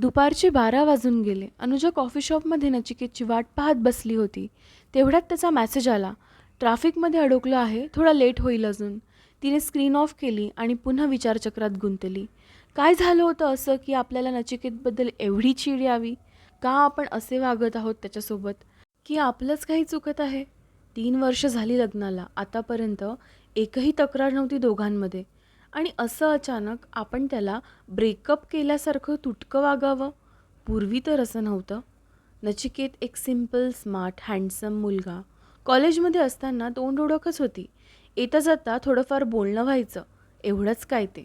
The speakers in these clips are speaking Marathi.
दुपारचे बारा वाजून गेले. अनुजा कॉफी शॉपमध्ये नचिकेतची वाट पाहत बसली होती. तेवढ्यात त्याचा मॅसेज आला. ट्रॅफिकमध्ये अडकलो आहे. थोडा लेट होईल अजून. तिने स्क्रीन ऑफ केली आणि पुन्हा विचारचक्रात गुंतली. काय झालं होतं असं की आपल्याला नचिकेतबद्दल एवढी चीड यावी? का आपण असे वागत आहोत त्याच्यासोबत? की आपलंच काही चुकत आहे? तीन वर्ष झाली लग्नाला. आतापर्यंत एकही तक्रार नव्हती दोघांमध्ये. आणि असं अचानक आपण त्याला ब्रेकअप केल्यासारखं तुटकं वागावं? पूर्वी तर असं नव्हतं. नचिकेत एक सिंपल स्मार्ट हँडसम मुलगा कॉलेजमध्ये असताना तोंड ओळखच होती. येता जाता थोडंफार बोलणं व्हायचं. एवढंच काय ते.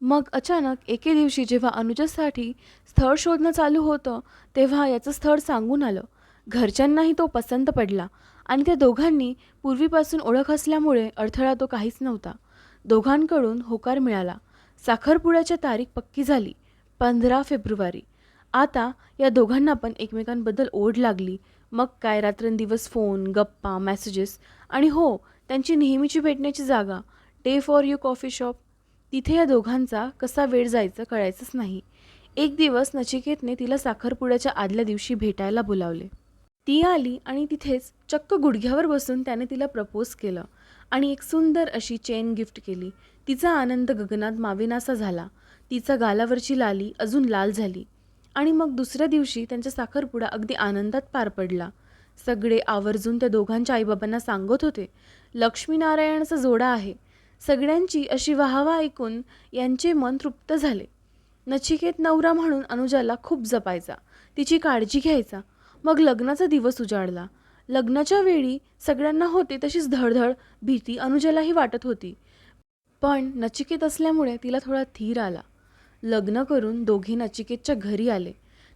मग अचानक एके दिवशी जेव्हा अनुजासाठी स्थळ शोधणं चालू होतं तेव्हा याचं स्थळ सांगून आलं. घरच्यांनाही तो पसंत पडला आणि त्या दोघांनी पूर्वीपासून ओळख असल्यामुळे अडथळा तो काहीच नव्हता. दोघांकडून होकार मिळाला. साखरपुड्याची तारीख पक्की झाली. पंधरा फेब्रुवारी. आता या दोघांना पण एकमेकांबद्दल ओढ लागली. मग काय रात्रंदिवस फोन गप्पा मॅसेजेस आणि हो त्यांची नेहमीची भेटण्याची जागा. Day for you coffee shop तिथे या दोघांचा कसा वेळ जायचं कळायचंच नाही. एक दिवस नचिकेतने तिला साखरपुड्याच्या आदल्या दिवशी भेटायला बोलावले. ती आली आणि तिथेच चक्क गुडघ्यावर बसून त्याने तिला प्रपोज केलं आणि एक सुंदर अशी चेन गिफ्ट केली. तिचा आनंद गगनात मावेनासा झाला. तिचा गालावरची लाली अजून लाल झाली आणि मग दुसऱ्या दिवशी त्यांचा साखरपुडा अगदी आनंदात पार पडला. सगळे आवर्जून त्या दोघांच्या आईबाबांना सांगत होते लक्ष्मीनारायणाचा जोडा आहे. सगळ्यांची अशी वाहवा ऐकून यांचे मन तृप्त झाले. नचिकेत नवरा म्हणून अनुजाला खूप जपायचा. तिची काळजी घ्यायचा. मग लग्नाचा दिवस उजाडला. लग्नाच्या वेळी सगळ्यांना होते तशीच धडधड भीती अनुजालाही वाटत होती. पण नचिकेत असल्यामुळे तिला थोडा धीर आला. लग्न करून दोघे नचिकेतच्या घरी आले.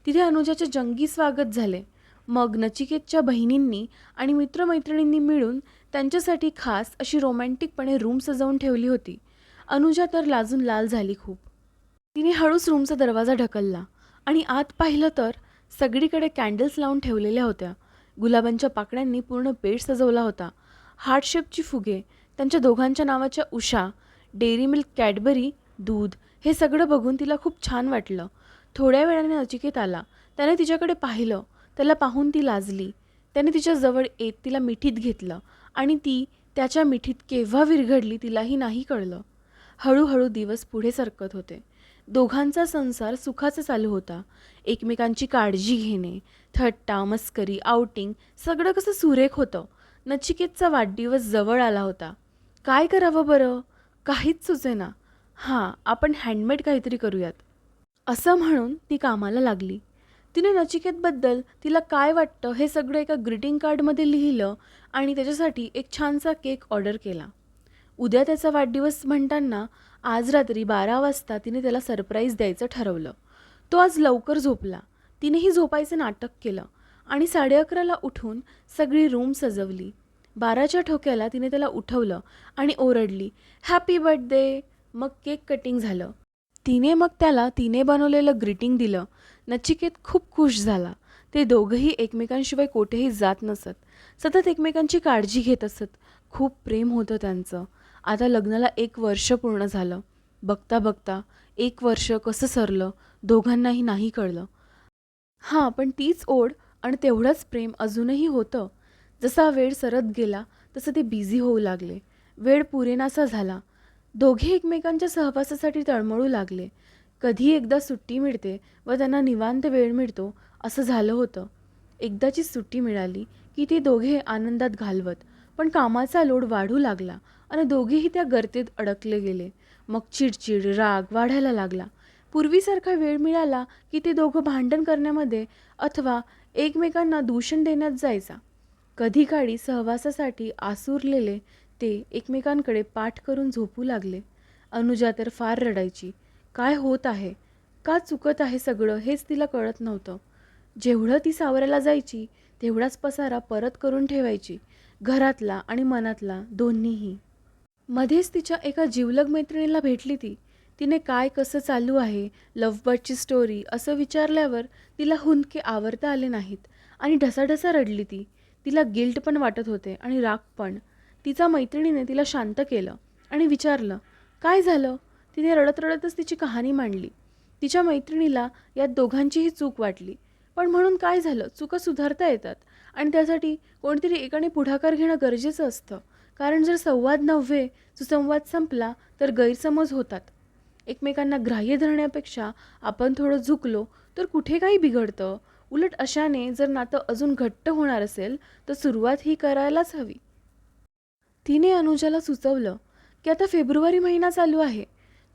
तिथे अनुजाचे जंगी स्वागत झाले. मग नचिकेतच्या बहिणींनी आणि मित्रमैत्रिणींनी मिळून त्यांच्यासाठी खास अशी रोमॅन्टिकपणे रूम सजवून ठेवली होती. अनुजा तर लाजून लाल झाली खूप. तिने हळूच रूमचा दरवाजा ढकलला आणि आत पाहिलं तर सगळीकडे कॅन्डल्स लावून ठेवलेल्या होत्या. गुलाबांच्या पाकड्यांनी पूर्ण पेट सजवला होता. हार्टशेपची फुगे त्यांच्या दोघांच्या नावाच्या उषा डेअरी मिल्क कॅडबरी दूध हे सगळं बघून तिला खूप छान वाटलं. थोड्या वेळाने नचिकेत आला. त्याने तिच्याकडे पाहिलं. त्याला पाहून ती लाजली. त्याने तिच्याजवळ येत तिला मिठीत घेतलं आणि ती त्याच्या मिठीत केव्हा विरघडली तिलाही नाही कळलं. हळूहळू दिवस पुढे सरकत होते. दोघांचा संसार सुखाचा चालू होता. एकमेकांची काळजी घेणे थट्टा मस्करी आउटिंग सगळं कसं सुरेख होतं. नचिकेतचा वाढदिवस जवळ आला होता. काय करावं बरं? काहीच सुचेना. हां आपण हँडमेड काहीतरी करूयात. असं म्हणून ती कामाला लागली. तिने नचिकेतबद्दल तिला काय वाटतं हे सगळं एका ग्रीटिंग कार्डमध्ये लिहिलं आणि त्याच्यासाठी एक छानसा केक ऑर्डर केला. उद्या त्याचा वाढदिवस म्हणताना आज रात्री बारा वाजता तिने त्याला सरप्राईज द्यायचं ठरवलं. तो आज लवकर झोपला. तिनेही झोपायचं नाटक केलं आणि साडे अकराला उठून सगळी रूम सजवली. बाराच्या ठोक्याला तिने त्याला उठवलं आणि ओरडली हॅपी बर्थडे मग केक कटिंग झालं. तिने मग त्याला तिने बनवलेलं ग्रीटिंग दिलं. नचिकेत खूप खुश झाला. ते दोघंही एकमेकांशिवाय कोठेही जात नसत. सतत एकमेकांची काळजी घेत असत. खूप प्रेम होतं त्यांचं. आता लग्नाला एक वर्ष पूर्ण झालं. बघता बघता एक वर्ष कसं सरलं दोघांनाही नाही कळलं. हां पण तीच ओढ आणि तेवढंच प्रेम अजूनही होतं. जसा वेळ सरत गेला तसं ते बिझी होऊ लागले. वेळ पुरेनासा झाला. दोघे एकमेकांच्या सहवासासाठी तळमळू लागले. कधी एकदा सुट्टी मिळते व त्यांना निवांत वेळ मिळतो असं झालं होतं. एकदाची सुट्टी मिळाली की ते दोघे आनंदात घालवत. पण कामाचा लोड वाढू लागला आणि दोघेही त्या गर्तेत अडकले गेले. मग चिडचिड राग वाढायला लागला. पूर्वीसारखा वेळ मिळाला की ते दोघं भांडण करण्यामध्ये अथवा एकमेकांना दूषण देण्यात जायचा. कधी काळी सहवासासाठी आसुरलेले ते एकमेकांकडे पाठ करून झोपू लागले. अनुजा तर फार रडायची. काय होत आहे? का चुकत आहे सगळं हेच तिला कळत नव्हतं. जेवढं ती सावरायला जायची तेवढाच पसारा परत करून ठेवायची. घरातला आणि मनातला दोन्हीही. मध्येच तिच्या एका जिवलग मैत्रिणीला भेटली ती. तिने काय कसं चालू आहे लव्हबर्डची स्टोरी असं विचारल्यावर तिला हुंदके आवरता आले नाहीत आणि ढसाढसा रडली ती. तिला गिल्ट पण वाटत होते आणि राग पण. तिचा मैत्रिणीने तिला शांत केलं आणि विचारलं काय झालं? तिने रडत रडतच तिची कहाणी मांडली. तिच्या मैत्रिणीला यात दोघांचीही चूक वाटली. पण म्हणून काय झालं? चुका सुधारता येतात. आणि त्यासाठी कोणतरी एकाने पुढाकार घेणं गरजेचं असतं. कारण जर संवाद नव्हे सुसंवाद संपला तर गैरसमज होतात. एकमेकांना ग्राह्य धरण्यापेक्षा आपण थोडं झुकलो तर कुठे काही बिघडतं? उलट अशाने जर नातं अजून घट्ट होणार असेल तर सुरुवात ही करायलाच हवी. तिने अनुजाला सुचवलं की आता फेब्रुवारी महिना चालू आहे.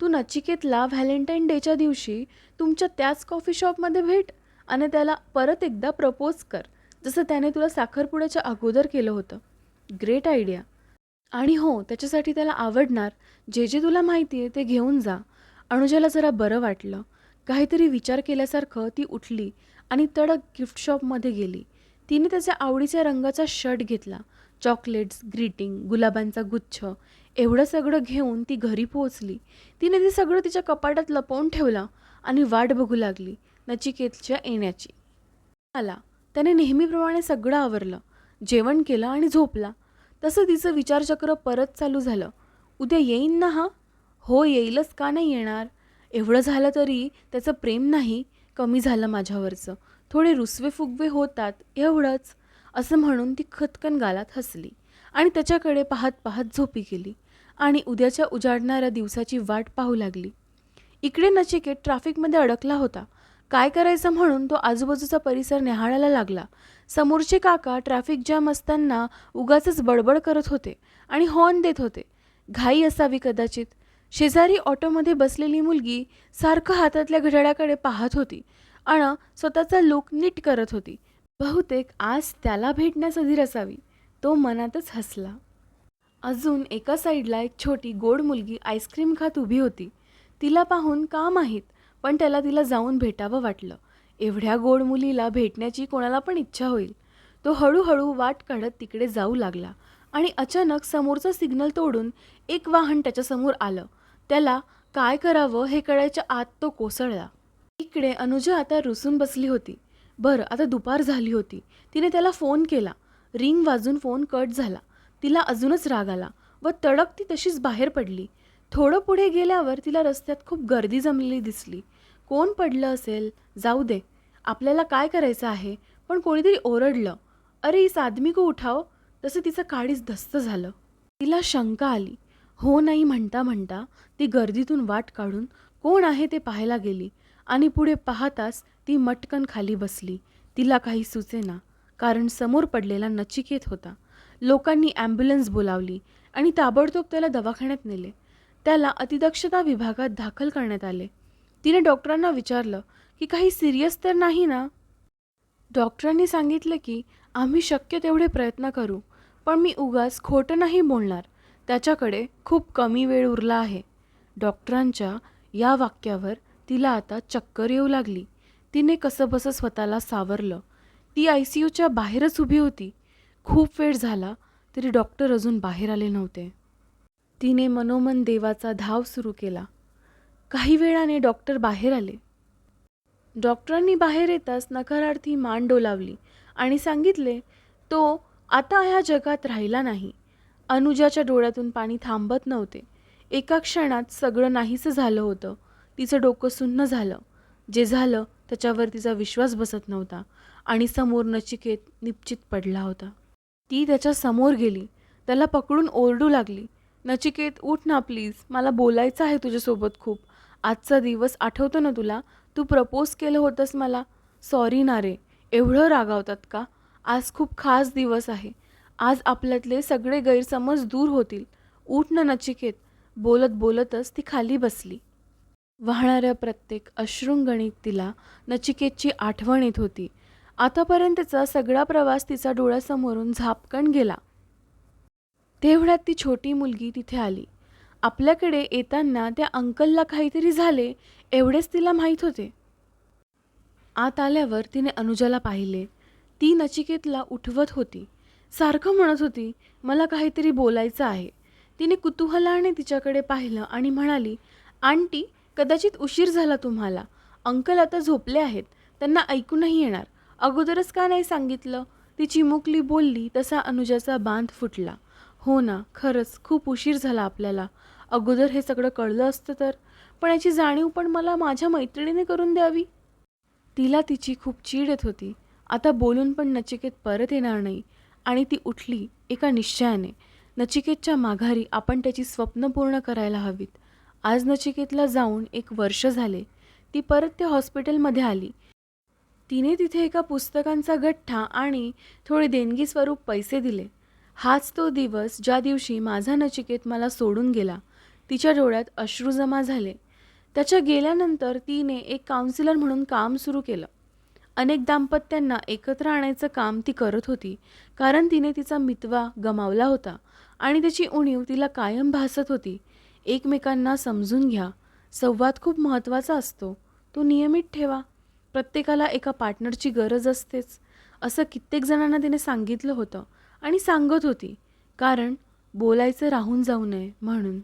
तू नचिकेतला व्हॅलेंटाईन डेच्या दिवशी तुमच्या त्याच कॉफी शॉपमध्ये भेट आणि त्याला परत एकदा प्रपोज कर. जसं त्याने तुला साखरपुड्याच्या अगोदर केलं होतं. ग्रेट आयडिया आणि हो त्याच्यासाठी त्याला आवडणार जे जे तुला माहिती आहे ते घेऊन जा. अनुजाला जरा बरं वाटलं. काहीतरी विचार केल्यासारखं ती उठली आणि तडक गिफ्ट शॉपमध्ये गेली. तिने त्याच्या आवडीच्या रंगाचा शर्ट घेतला. चॉकलेट्स ग्रीटिंग गुलाबांचा गुच्छ एवढं सगळं घेऊन ती घरी पोहोचली. तिने ते सगळं तिच्या कपाटात लपवून ठेवलं आणि वाट बघू लागली नचिकेतच्या येण्याची. आला. त्याने नेहमीप्रमाणे सगळं आवरलं. जेवण केलं आणि झोपला. तसं तिचं विचारचक्र परत चालू झालं. उद्या येईन ना हा? हो येईलच का नाही येणार? एवढं झालं तरी त्याचं प्रेम नाही कमी झालं माझ्यावरचं. थोडे रुसवे फुगवे होतात एवढंच. असं म्हणून ती खतकन गालात हसली आणि त्याच्याकडे पाहत पाहत झोपी गेली आणि उद्याच्या उजाडणाऱ्या दिवसाची वाट पाहू लागली. इकडे नचिकेत ट्रॅफिकमध्ये अडकला होता. काय करायचं म्हणून तो आजूबाजूचा परिसर न्याहाळायला लागला. समोरचे काका ट्रॅफिक जॅम असताना उगाचच बडबड करत होते आणि हॉर्न देत होते. घाई असावी कदाचित. शेजारी ऑटोमध्ये बसलेली मुलगी सारखं हातातल्या घड्याळाकडे पाहत होती. आणि स्वतःचा लुक नीट करत होती. बहुतेक आज त्याला भेटण्यास अधीर असावी. तो मनातच हसला. अजून एका साईडला एक छोटी गोड मुलगी आईस्क्रीम खात उभी होती. तिला पाहून का माहीत? पण त्याला तिला जाऊन भेटावं वाटलं. एवढ्या गोड मुलीला भेटण्याची कोणाला पण इच्छा होईल. तो हळूहळू वाट काढत तिकडे जाऊ लागला आणि अचानक समोरचा सिग्नल तोडून एक वाहन त्याच्यासमोर आलं. त्याला काय करावं हे कळायच्या आत तो कोसळला. इकडे अनुजा आता रुसून बसली होती. बरं आता दुपार झाली होती. तिने त्याला फोन केला. रिंग वाजून फोन कट झाला. तिला अजूनच राग आला व तडक ती तशीच बाहेर पडली. थोडं पुढे गेल्यावर तिला रस्त्यात खूप गर्दी जमलेली दिसली. कोण पडलं असेल? जाऊ दे. आपल्याला काय करायचं आहे? पण कोणीतरी ओरडलं. अरे इस आदमी को उठाव तसं तिचं काळीच धस्त झालं. तिला शंका आली. हो नाही म्हणता म्हणता ती गर्दीतून वाट काढून कोण आहे ते पाहायला गेली. आणि पुढे पाहताच ती मटकन खाली बसली. तिला काही सुचेना. कारण समोर पडलेला नचिकेत होता. लोकांनी ॲम्ब्युलन्स बोलावली आणि ताबडतोब त्याला दवाखान्यात नेले. त्याला अतिदक्षता विभागात दाखल करण्यात आले. तिने डॉक्टरांना विचारलं की काही सिरियस तर नाही ना? डॉक्टरांनी सांगितलं की आम्ही शक्य तेवढे प्रयत्न करू पण मी उगाच खोटं नाही बोलणार. त्याच्याकडे खूप कमी वेळ उरला आहे. डॉक्टरांच्या या वाक्यावर तिला आता चक्कर येऊ लागली. तिने कसंबसं स्वतःला सावरलं. ती आय सी यूच्या बाहेरच उभी होती. खूप वेळ झाला तरी डॉक्टर अजून बाहेर आले नव्हते. तिने मनोमन देवाचा धाव सुरू केला. काही वेळाने डॉक्टर बाहेर आले. डॉक्टरांनी बाहेर येताच नकारार्थी मान डोलावली आणि सांगितले तो आता ह्या जगात राहिला नाही. अनुजाच्या डोळ्यातून पाणी थांबत नव्हते. एका क्षणात सगळं नाहीसं झालं होतं. तिचं डोकं सुन्न झालं. जे झालं त्याच्यावर तिचा विश्वास बसत नव्हता आणि समोर नचिकेत निश्चित पडला होता. ती त्याच्यासमोर गेली. त्याला पकडून ओरडू लागली. नचिकेत उठ ना प्लीज मला बोलायचं आहे तुझ्यासोबत खूप. आजचा दिवस आठवतो ना तुला? तू प्रपोज केलं होतंस मला. सॉरी ना रे. एवढं रागावतात का? आज खूप खास दिवस आहे. आज आपल्यातले सगळे गैरसमज दूर होतील. उठ ना नचिकेत. बोलत बोलतच ती खाली बसली. वाहणाऱ्या प्रत्येक अश्रुंगणित तिला नचिकेतची आठवण येत होती. आतापर्यंतचा सगळा प्रवास तिचा डोळ्यासमोरून झापकण गेला. तेवढ्यात ती छोटी मुलगी तिथे आली. आपल्याकडे येताना त्या अंकलला काहीतरी झाले एवढेच तिला माहीत होते. आत आल्यावर तिने अनुजाला पाहिले. ती नचिकेतला उठवत होती. सारखं म्हणत होती मला काहीतरी बोलायचं आहे. तिने कुतूहलाने तिच्याकडे पाहिलं आणि म्हणाली आंटी कदाचित उशीर झाला तुम्हाला. अंकल आता झोपले आहेत त्यांना ऐकू नाही येणार. अगोदरच का नाही सांगितलं? ती चिमुकली बोलली तसा अनुजाचा बांध फुटला. हो ना खरंच. खूप उशीर झाला आपल्याला. अगोदर हे सगळं कळलं असतं तर. पण याची जाणीव पण मला माझ्या मैत्रिणीने करून द्यावी. तिला तिची खूप चीड येत होती. आता बोलून पण नचिकेत परत येणार नाही. आणि ती उठली एका निश्चयाने. नचिकेतच्या माघारी आपण त्याची स्वप्न पूर्ण करायला हवीत. आज नचिकेतला जाऊन एक वर्ष झाले. ती परत त्या हॉस्पिटलमध्ये आली. तिने तिथे एका पुस्तकांचा गठ्ठा आणि थोडे देणगी स्वरूप पैसे दिले. हाच तो दिवस ज्या दिवशी माझा नचिकेत मला सोडून गेला. तिच्या डोळ्यात अश्रू जमा झाले. त्याच्या गेल्यानंतर तिने एक काउन्सिलर म्हणून काम सुरू केलं. अनेक दाम्पत्यांना एकत्र आणायचं काम ती करत होती कारण तिने तिचा मितवा गमावला होता आणि त्याची उणीव तिला कायम भासत होती. एकमेकांना समजून घ्या. संवाद खूप महत्त्वाचा असतो. तो नियमित ठेवा. प्रत्येकाला एका पार्टनरची गरज असतेच. असं कित्येक जणांना तिने सांगितलं होतं. आणि सांगत होती कारण बोलायचं राहून जाऊ नये म्हणून.